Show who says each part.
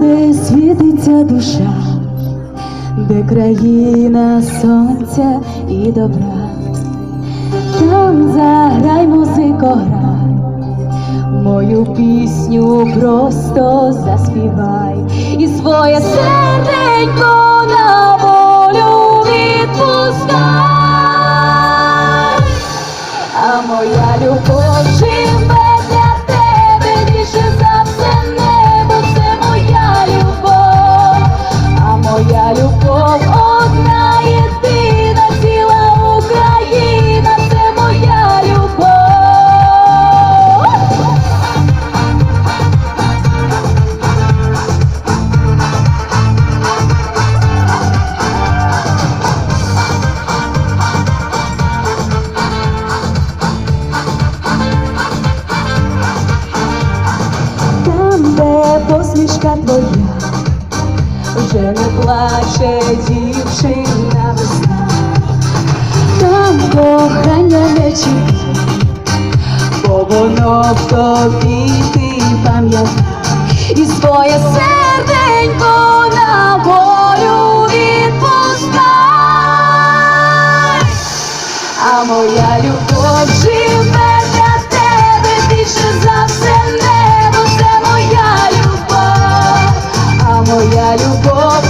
Speaker 1: де світиться душа, де країна сонця і добра, там заграй музико грай, мою пісню просто заспівай і своє серденько на волю відпускай, а моя любов живе. Де твоя, вже не плаче дівчина весна, там кохання не чекає, бо воно в тобі ти пам'ятай і своє серденько на волю відпускай, а моя любов моя любов